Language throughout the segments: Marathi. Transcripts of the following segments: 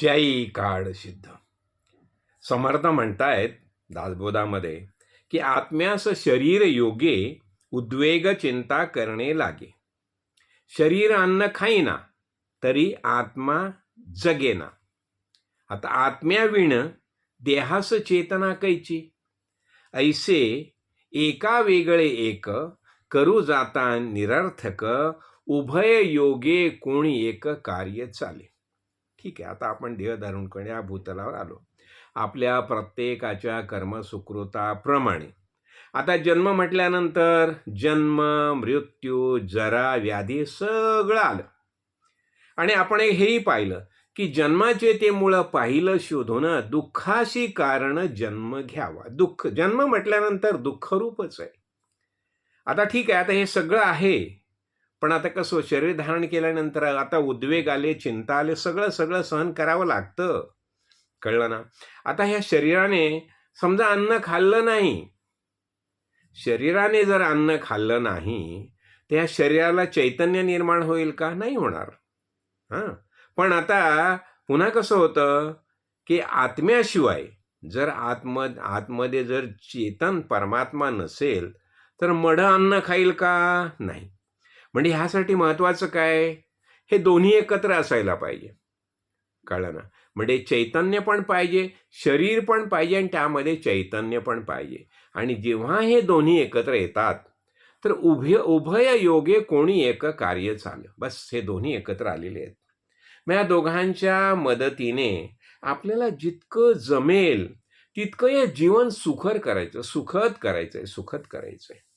जय काळ सिद्ध. समर्थ म्हणतायत दासबोधामध्ये की आत्म्यास शरीर योगे उद्वेग चिंता करणे लागे. शरीर अन्न खाईना तरी आत्मा जगेना. आता आत्म्याविण देहास चेतना कैची? ऐसे एका वेगळे एक करू जाता निरर्थक उभय योगे कोणी एक कार्य चाले. ठीक आहे आता आपण देह धारण या भूतलावर आलो. आपल्या प्रत्येकाच्या कर्मसुकृताप्रमाणे. आता जन्म म्हटल्यानंतर जन्म मृत्यू जरा व्याधी सगळं आलं. आणि आपण एक हेही पाहिलं की जन्माचे ते मुळं पाहिलं शोधून दुःखाशी कारण जन्म घ्यावा. दुःख जन्म म्हटल्यानंतर दुःखरूपच आहे. आता ठीक आहे आता हे सगळं आहे. पण आता कसं शरीर धारण केल्यानंतर आता उद्वेग आले चिंता आले सगळं सगळं सहन करावं लागतं. कळलं ना? आता ह्या शरीराने समजा अन्न खाल्लं नाही. शरीराने जर अन्न खाल्लं नाही तर ह्या शरीराला चैतन्य निर्माण होईल का? नाही होणार. हां? पण आता पुन्हा कसं होतं की आत्म्याशिवाय जर आत्म आतमध्ये जर चेतन परमात्मा नसेल तर मढ अन्न खाईल का? नाही. म्हणजे ह्यासाठी महत्त्वाचं काय? हे दोन्ही एकत्र असायला पाहिजे. कळलं ना? म्हणजे चैतन्य पण पाहिजे शरीर पण पाहिजे आणि त्यामध्ये चैतन्य पण पाहिजे. आणि जेव्हा हे दोन्ही एकत्र येतात तर उभय उभय योगे कोणी एक कार्य चालं बस हे दोन्ही एकत्र आलेले आहेत. मग या दोघांच्या मदतीने आपल्याला जितकं जमेल तितकं हे जीवन सुखर करायचं सुखद करायचं आहे सुखद करायचं आहे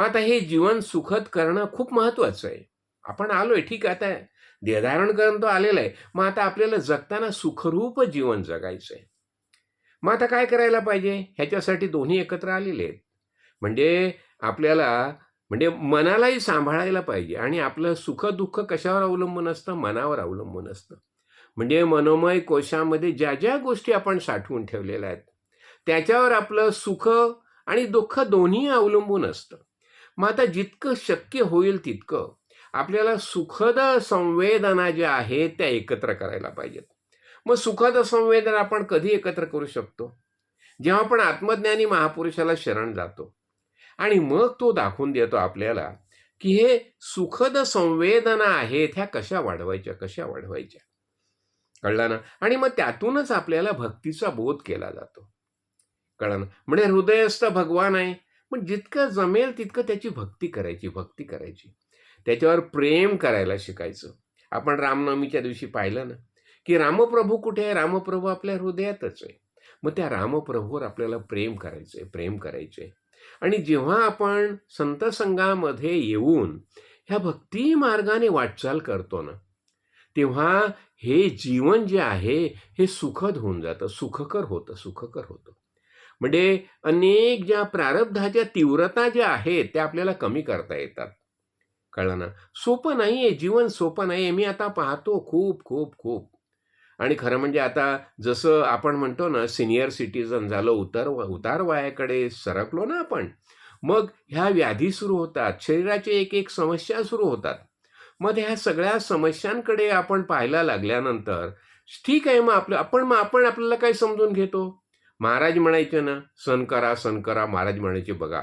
मग आता हे जीवन सुखद करणं खूप महत्त्वाचं आहे. आपण आलोय ठीक आहे आता देहधारण करून तो आलेला आहे. मग आता आपल्याला जगताना सुखरूप जीवन जगायचं आहे. मग आता काय करायला पाहिजे? ह्याच्यासाठी दोन्ही एकत्र आलेले आहेत. म्हणजे आपल्याला म्हणजे मनालाही सांभाळायला पाहिजे आणि आपलं सुख दुःख कशावर अवलंबून असतं? मनावर अवलंबून असतं. म्हणजे मनोमय कोशामध्ये ज्या ज्या गोष्टी आपण साठवून ठेवलेल्या आहेत त्याच्यावर आपलं सुख आणि दुःख दोन्ही अवलंबून असतं. मग आता जितकं शक्य होईल तितकं. आपल्याला सुखद संवेदना ज्या आहेत त्या एकत्र करायला पाहिजेत. मग सुखद संवेदना आपण कधी एकत्र करू शकतो? जेव्हा आपण आत्मज्ञानी महापुरुषाला शरण जातो. आणि मग तो दाखवून देतो आपल्याला की हे सुखद संवेदना आहेत ह्या कशा वाढवायच्या कशा वाढवायच्या. कळलं ना? आणि मग त्यातूनच आपल्याला भक्तीचा बोध केला जातो. कळलं ना? म्हणजे हृदयस्थ भगवान आहे पण जितकं जमेल तितकं त्याची भक्ती करायची भक्ती करायची. त्याच्यावर प्रेम करायला शिकायचं. आपण रामनवमीच्या दिवशी पाहिलं ना की रामप्रभू कुठे आहे? रामप्रभू आपल्या हृदयातच आहे. मग त्या रामप्रभूवर आपल्याला प्रेम करायचं आहे प्रेम करायचं आहे आणि जेव्हा आपण संतसंगामध्ये येऊन ह्या भक्ती मार्गाने वाटचाल करतो ना तेव्हा हे जीवन जे आहे हे सुखद होऊन जातं सुखकर होतं सुखकर होतं. म्हणजे अनेक ज्या प्रारब्धाच्या तीव्रता ज्या आहेत त्या आपल्याला कमी करता येतात. कळलं ना? सोपं नाही आहे जीवन सोपं नाही आहे मी आता पाहतो खूप खूप खूप. आणि खरं म्हणजे आता जसं आपण म्हणतो ना सिनियर सिटीजन झालं उतर उतार वयाकडे सरकलो ना आपण मग ह्या व्याधी सुरू होतात शरीराचे एक एक समस्या सुरू होतात. मग ह्या सगळ्या समस्यांकडे आपण पाहायला लागल्यानंतर ठीक आहे मग आपलं आपण मग आपण आपल्याला काय समजून घेतो? महाराज म्हणायचे ना सण करा सण करा महाराज म्हणायचे बघा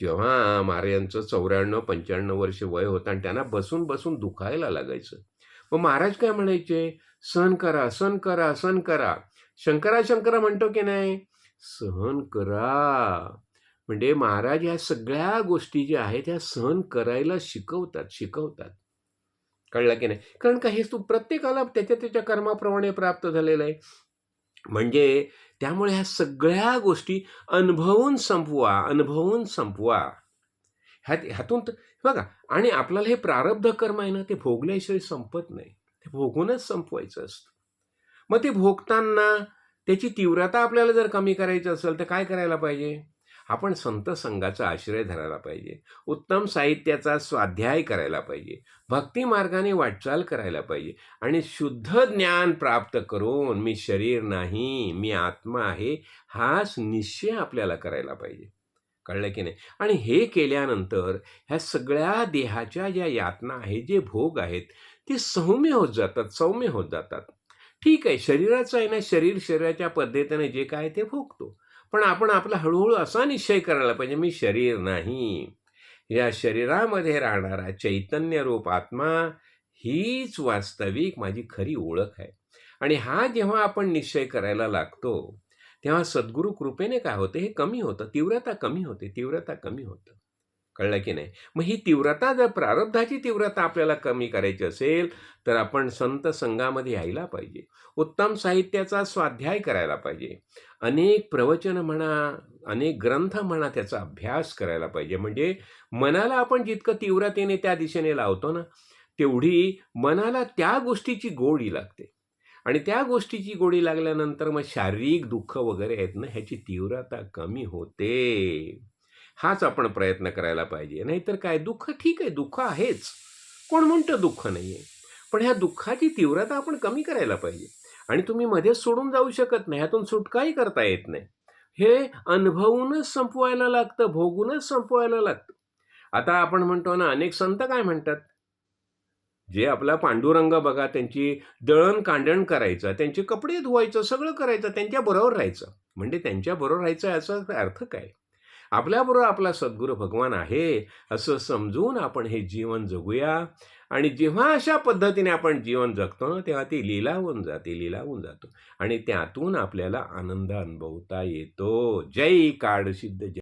जेव्हा महाराजांचं चौऱ्याण्णव पंच्याण्णव वर्ष वय होतं आणि त्यांना बसून बसून दुखायला लागायचं. मग महाराज काय म्हणायचे? सण करा सण करा सण करा. शंकरा शंकरा म्हणतो की नाही? सहन करा. म्हणजे महाराज ह्या सगळ्या गोष्टी ज्या आहेत ह्या सहन करायला शिकवतात शिकवतात. कळलं की नाही? कारण का हे तू प्रत्येकाला त्याच्या त्याच्या कर्माप्रमाणे प्राप्त झालेलं आहे. म्हणजे त्यामुळे ह्या सगळ्या गोष्टी अनुभवून संपवा अनुभवून संपवा. ह्यात ह्यातून तर बघा आणि आपल्याला हे प्रारब्ध कर्म आहे ना ते भोगल्याशिवाय संपत नाही. ते भोगूनच संपवायचं असतं. मग ते भोगताना त्याची तीव्रता आपल्याला जर कमी करायची असेल तर काय करायला पाहिजे? आपण संत संघाचा आश्रय धरायला पाहिजे. उत्तम साहित्याचा स्वाध्याय करायला पाहिजे. भक्ती मार्गाने वाटचाल करायला पाहिजे. आणि शुद्ध ज्ञान प्राप्त करून मी शरीर नाही मी आत्मा आहे हाच निश्चय आपल्याला करायला पाहिजे. कळलं की नाही? आणि हे केल्यानंतर ह्या सगळ्या देहाच्या ज्या यातना आहेत जे भोग आहेत ते सौम्य होत जातात सौम्य होत जातात. ठीक आहे शरीराचं आहे ना शरीर शरीराच्या पद्धतीने जे काय ते भोगतो. पण आपण आपला हळूहळू असा निश्चय करायला पाहिजे मी शरीर नाही. या शरीरामध्ये राहणारा चैतन्य रूप आत्मा हीच वास्तविक माझी खरी ओळख आहे. आणि हा जेव्हा आपण निश्चय करायला लागतो तेव्हा सद्गुरू कृपेने काय होते? हे कमी होतं तीव्रता कमी होते तीव्रता कमी होतं. कळलं की नाही? मग ही तीव्रता जर प्रारब्धाची तीव्रता आपल्याला कमी करायची असेल तर आपण संत संघामध्ये यायला पाहिजे. उत्तम साहित्याचा स्वाध्याय करायला पाहिजे. अनेक प्रवचन म्हणा अनेक ग्रंथ म्हणा त्याचा अभ्यास करायला पाहिजे. म्हणजे मनाला आपण जितकं तीव्रतेने त्या दिशेने लावतो ना तेवढी मनाला त्या गोष्टीची गोडी लागते. आणि त्या गोष्टीची गोडी लागल्यानंतर मग शारीरिक दुःख वगैरे आहेत ना ह्याची तीव्रता कमी होते. हाच आपण प्रयत्न करायला पाहिजे. नाहीतर काय? दुःख ठीक आहे. दुःख आहेच. कोण म्हणतं दुःख नाही आहे पण ह्या दुःखाची तीव्रता आपण कमी करायला पाहिजे. आणि तुम्ही मध्येच सोडून जाऊ शकत नाही. ह्यातून सुटकाही करता येत नाही. हे अनुभवूनच संपवायला लागतं. भोगूनच संपवायला लागतं. आता आपण म्हणतो ना अनेक संत काय म्हणतात? जे आपला पांडुरंग बघा त्यांची दळण कांडण करायचं त्यांचे कपडे धुवायचं सगळं करायचं त्यांच्याबरोबर राहायचं. म्हणजे त्यांच्याबरोबर राहायचं याचा अर्थ काय? आपल्याबरोबर आपला सद्गुरू भगवान आहे असं समजून आपण हे जीवन जगूया. आणि जेव्हा अशा पद्धतीने आपण जीवन जगतो ना तेव्हा ती लिलावून जाते लिलावून जातो. आणि त्यातून आपल्याला आनंद अनुभवता येतो. जय काळ सिद्ध जय.